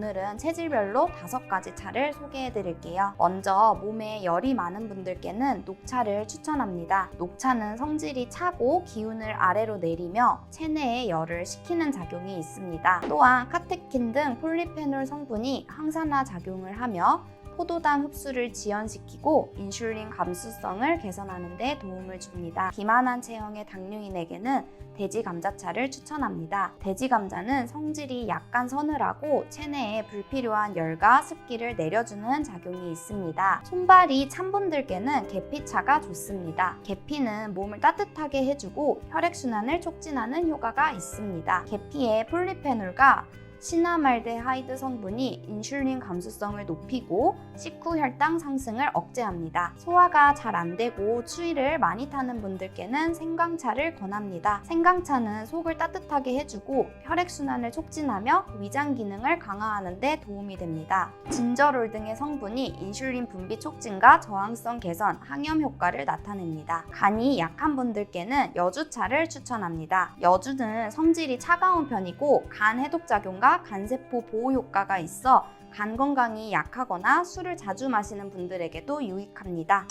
오늘은 체질별로 다섯 가지 차를 소개해 드릴게요. 먼저 몸에 열이 많은 분들께는 녹차를 추천합니다. 녹차는 성질이 차고 기운을 아래로 내리며 체내에 열을 식히는 작용이 있습니다. 또한 카테킨 등 폴리페놀 성분이 항산화 작용을 하며 포도당 흡수를 지연시키고 인슐린 감수성을 개선하는 데 도움을 줍니다. 비만한 체형의 당뇨인에게는 돼지 감자차를 추천합니다. 돼지 감자는 성질이 약간 서늘하고 체내에 불필요한 열과 습기를 내려주는 작용이 있습니다. 손발이 찬 분들께는 계피차가 좋습니다. 계피는 몸을 따뜻하게 해주고 혈액순환을 촉진하는 효과가 있습니다. 계피의 폴리페놀과 시나말데 하이드 성분이 인슐린 감수성을 높이고 식후 혈당 상승을 억제합니다. 소화가 잘 안 되고 추위를 많이 타는 분들께는 생강차를 권합니다. 생강차는 속을 따뜻하게 해주고 혈액순환을 촉진하며 위장 기능을 강화하는 데 도움이 됩니다. 진저롤 등의 성분이 인슐린 분비 촉진과 저항성 개선, 항염 효과를 나타냅니다. 간이 약한 분들께는 여주차를 추천합니다. 여주는 성질이 차가운 편이고 간 해독 작용 과 간세포 보호 효과가 있어 간 건강이 약하거나 술을 자주 마시는 분들에게도 유익합니다.